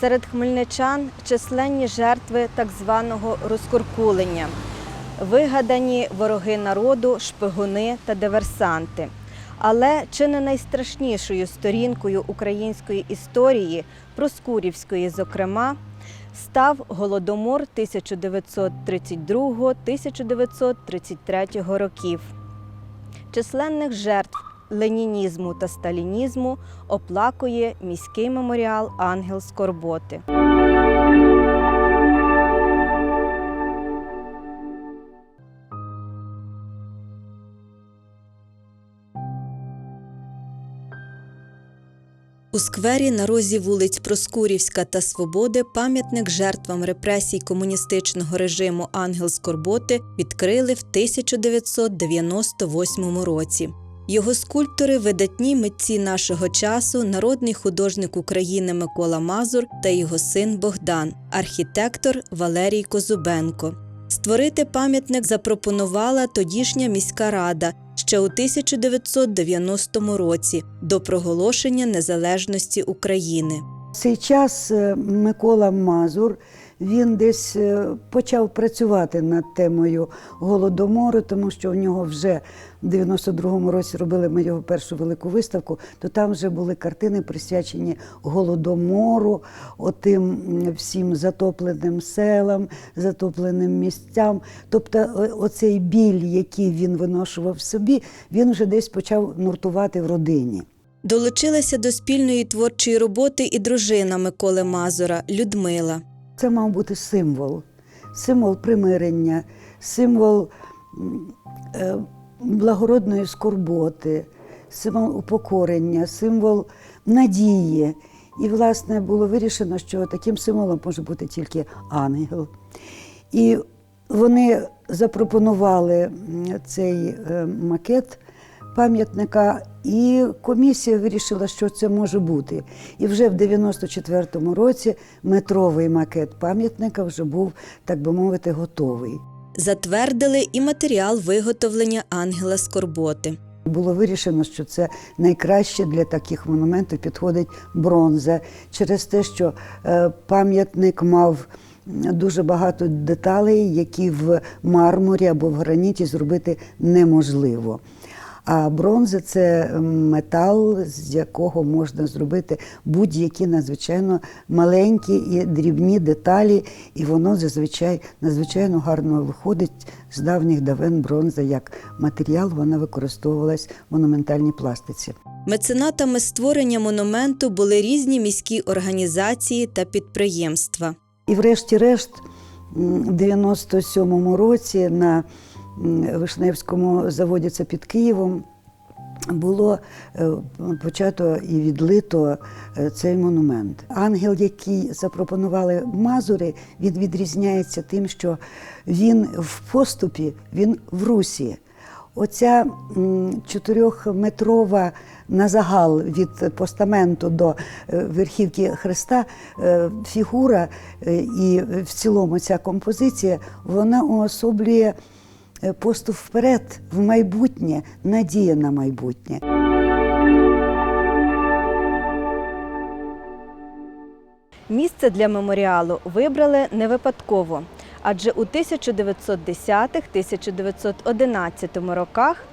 Серед хмельничан численні жертви так званого розкуркулення, вигадані вороги народу, шпигуни та диверсанти. Але чи не найстрашнішою сторінкою української історії, Проскурівської, зокрема, став голодомор 1932-1933 років. Численних жертв ленінізму та сталінізму оплакує міський меморіал Ангел Скорботи. У сквері на розі вулиць Проскурівська та Свободи пам'ятник жертвам репресій комуністичного режиму Ангел Скорботи відкрили в 1998 році. Його скульптори видатні митці нашого часу, народний художник України Микола Мазур та його син Богдан, архітектор Валерій Козубенко. Створити пам'ятник запропонувала тодішня міська рада ще у 1990 році до проголошення незалежності України. В цей час е, Микола Мазур він десь е, почав працювати над темою голодомору, тому що в нього вже в 92-му році робили ми його першу велику виставку, то там вже були картини присвячені голодомору, отим всім затопленим селам, затопленим місцям. Тобто, оцей біль, який він виношував собі, він вже десь почав нуртувати в родині. Долучилася до спільної творчої роботи і дружина Миколи Мазура Людмила. Це мав бути символ, символ примирення, символ е, благородної скорботи, символ упокорення, символ надії. І, власне, було вирішено, що таким символом може бути тільки ангел. І вони запропонували цей е, макет пам'ятника, і комісія вирішила, що це може бути. І вже в 94-му році метровий макет пам'ятника вже був, так би мовити, готовий. Затвердили і матеріал виготовлення ангела Скорботи. Було вирішено, що це найкраще для таких монументів підходить бронза через те, що е, пам'ятник мав дуже багато деталей, які в мармурі або в граніті зробити неможливо. А бронза це метал, з якого можна зробити будь-які надзвичайно маленькі і дрібні деталі, і воно зазвичай надзвичайно гарно виходить з давніх давен бронза як матеріал. Вона використовувалась в монументальній пластиці. Меценатами створення монументу були різні міські організації та підприємства. І врешті-решт, в 97-му році на Вишневському заводі це під Києвом. Було е, почато і відлито е, цей монумент. Ангел, який запропонували Мазури, він відрізняється тим, що він в поступі, він в русі. Оця чотирьохметрова на загал від постаменту до е, верхівки Христа фігура і в цілому ця композиція вона уособлює поступ вперед в майбутнє, надія на майбутнє. Місце для меморіалу вибрали не випадково, адже у 1910-1911 роках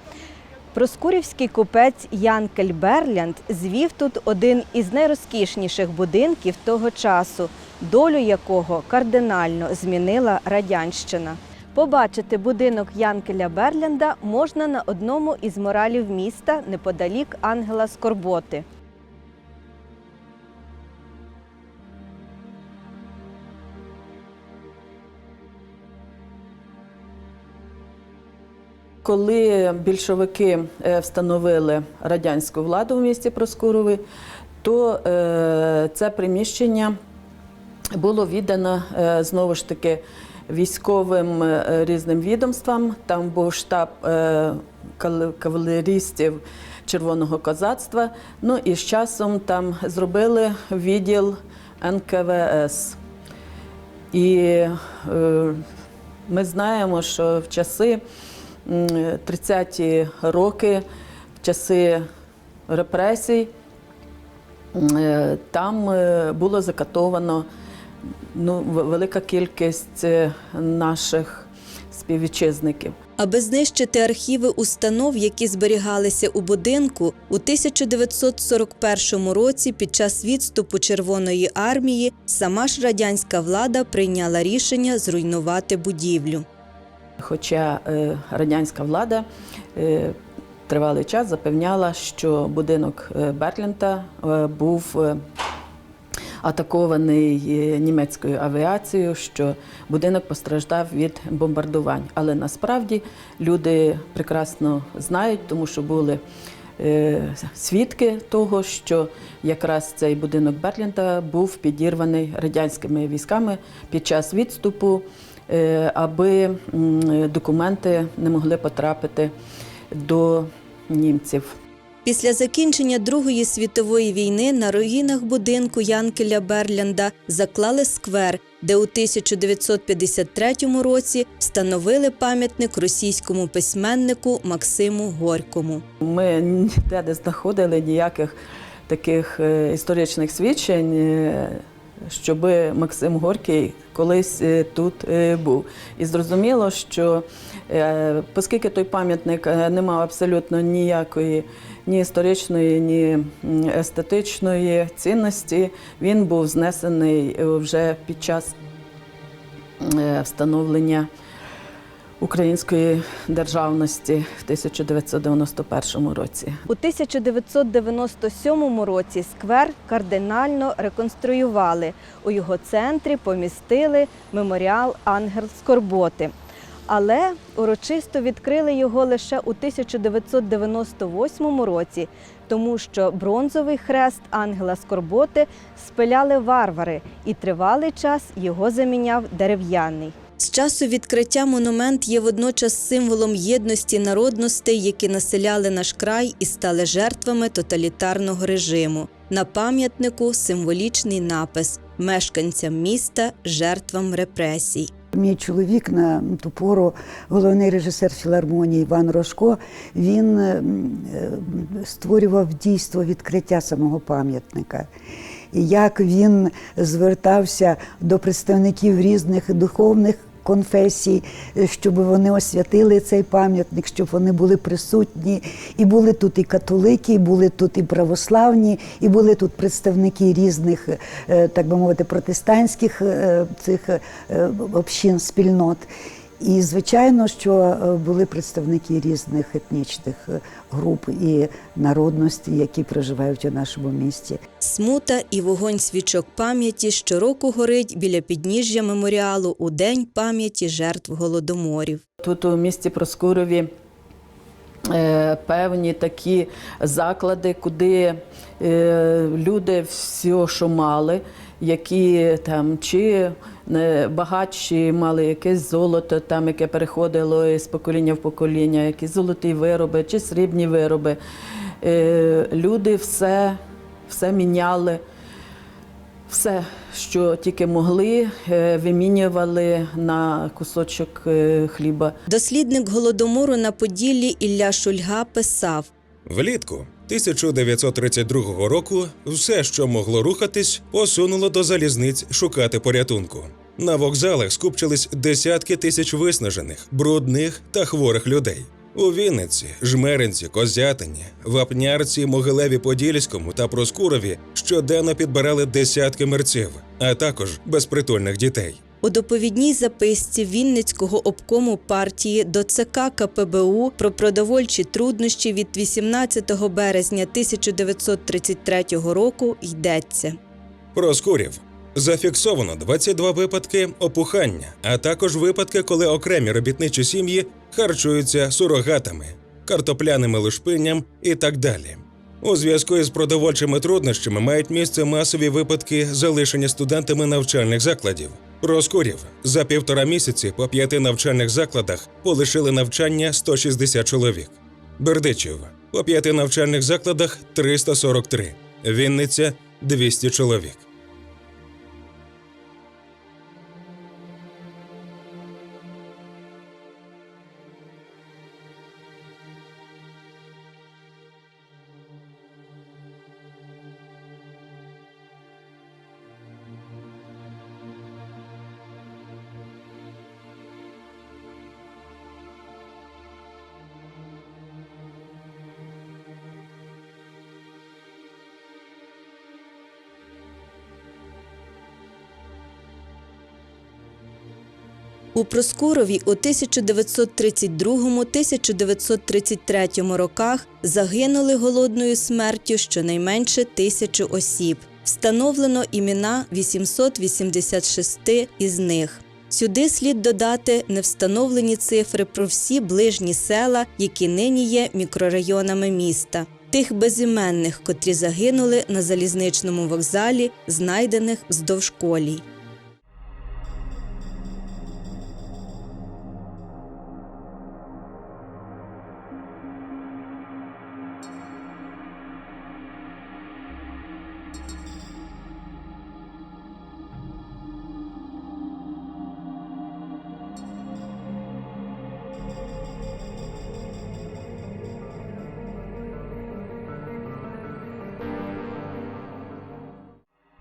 проскурівський купець Ян Кельберлянд звів тут один із найрозкішніших будинків того часу, долю якого кардинально змінила радянщина. Побачити будинок Янкеля Берлянда можна на одному із моралів міста неподалік Ангела Скорботи. Коли більшовики е, встановили радянську владу в місті Проскурові, то е, це приміщення було віддано е, знову ж таки військовим е, різним відомствам. Там був штаб е, кавалерістів Червоного козацтва. Ну і з часом там зробили відділ НКВС. І е, ми знаємо, що в часи 30-ті роки, в часи репресій, Там було закатовано ну, велика кількість е, наших співвітчизників. Аби знищити архіви установ, які зберігалися у будинку, у 1941 році під час відступу Червоної армії сама ж радянська влада прийняла рішення зруйнувати будівлю. Хоча е, радянська влада е, тривалий час запевняла, що будинок е, Бертлінта е, був е, атакований е, німецькою авіацією, що будинок постраждав від бомбардувань. Але насправді люди прекрасно знають, тому що були е, свідки того, що якраз цей будинок Бертлінта був підірваний радянськими військами під час відступу, е, аби документи не могли потрапити до німців. Після закінчення Другої світової війни на руїнах будинку Янкеля Берлянда заклали сквер, де у 1953 році встановили пам'ятник російському письменнику Максиму Горькому. Ми ніде не знаходили ніяких таких е, історичних свідчень, е, щоб Максим Горький колись е, тут е, був. І зрозуміло, що е, оскільки той пам'ятник не мав абсолютно ніякої ні історичної, ні естетичної цінності, він був знесений вже під час встановлення української державності в 1991 році. У 1997 році сквер кардинально реконструювали. У його центрі помістили меморіал Ангел Скорботи. Але урочисто відкрили його лише у 1998 році, тому що бронзовий хрест Ангела Скорботи спиляли варвари, і тривалий час його заміняв дерев'яний. З часу відкриття монумент є водночас символом єдності народностей, які населяли наш край і стали жертвами тоталітарного режиму. На пам'ятнику символічний напис мешканцям міста, жертвам репресій. Мій чоловік на ту пору, головний режисер філармонії Іван Рожко, він е, створював дійство відкриття самого пам'ятника. Як він звертався до представників різних духовних конфесій, е, щоб вони освятили цей пам'ятник, щоб вони були присутні. І були тут і католики, і були тут і православні, і були тут представники різних, е, так би мовити, протестантських е, цих общин, спільнот. І звичайно, що е, були представники різних етнічних е, груп і народностей, які проживають у нашому місті. Смута і вогонь свічок пам'яті щороку горить біля підніжжя меморіалу у день пам'яті жертв голодоморів. Тут у місті Проскурові е, певні такі заклади, куди люди все, що мали, які там чи багатші мали якесь золото, там, яке переходило з покоління в покоління, якісь золоті вироби чи срібні вироби. Е, Люди все, все міняли. Все, що тільки могли, е, вимінювали на кусочок е, хліба. Дослідник голодомору на Поділлі Ілля Шульга писав: Влітку 1932 року все, що могло рухатись, посунуло до залізниць шукати порятунку. На вокзалах скупчились десятки тисяч виснажених, брудних та хворих людей. У Вінниці, Жмеринці, Козятині, Вапнярці, Могилеві Подільському та Проскурові щоденно підбирали десятки мерців, а також безпритульних дітей. У доповідній записці Вінницького обкому партії до ЦК КПБУ про продовольчі труднощі від 18 березня 1933 року йдеться. Проскурів зафіксовано 22 випадки опухання, а також випадки, коли окремі робітничі сім'ї харчуються сурогатами, картопляними лушпинням і так далі. У зв'язку із продовольчими труднощами мають місце масові випадки залишення студентами навчальних закладів. Проскурів за півтора місяці по п'яти навчальних закладах полишили навчання 160 чоловік. Бердичів по п'яти навчальних закладах 343, Вінниця 200 чоловік. У Проскурові у 1932-1933 роках загинули голодною смертю щонайменше тисячу осіб. Встановлено імена 886 із них. Сюди слід додати невстановлені цифри про всі ближні села, які нині є мікрорайонами міста, тих безіменних, котрі загинули на залізничному вокзалі, знайдених вздовж колій.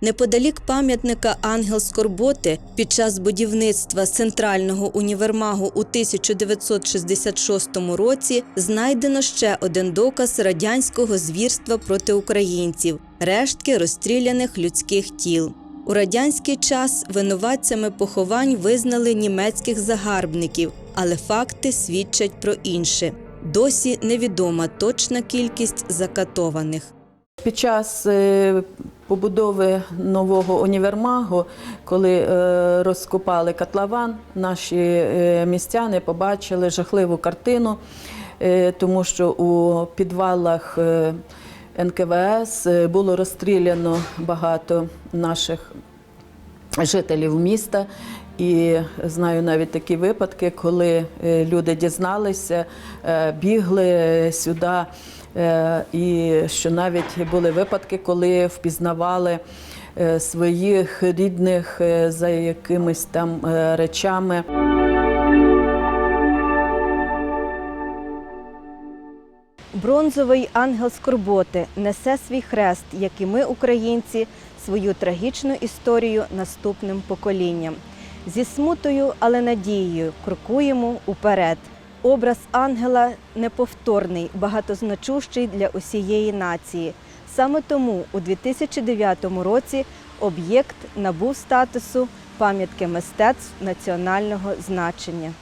Неподалік пам'ятника Ангел Скорботи під час будівництва центрального універмагу у 1966 році знайдено ще один доказ радянського звірства проти українців рештки розстріляних людських тіл. У радянський час винуватцями поховань визнали німецьких загарбників, але факти свідчать про інше. Досі невідома точна кількість закатованих. Під час е, побудови нового універмагу, коли е, розкопали котлован, наші е, містяни побачили жахливу картину, е, тому що у підвалах НКВС було розстріляно багато наших жителів міста. І знаю навіть такі випадки, коли люди дізналися, бігли сюди. Е, І що навіть були випадки, коли впізнавали е, своїх рідних е, за якимись там речами. Бронзовий ангел скорботи несе свій хрест, як і ми, українці, свою трагічну історію наступним поколінням. Зі смутою, але надією крокуємо уперед. Образ ангела неповторний, багатозначущий для усієї нації. Саме тому у 2009 році об'єкт набув статусу пам'ятки мистецтв національного значення.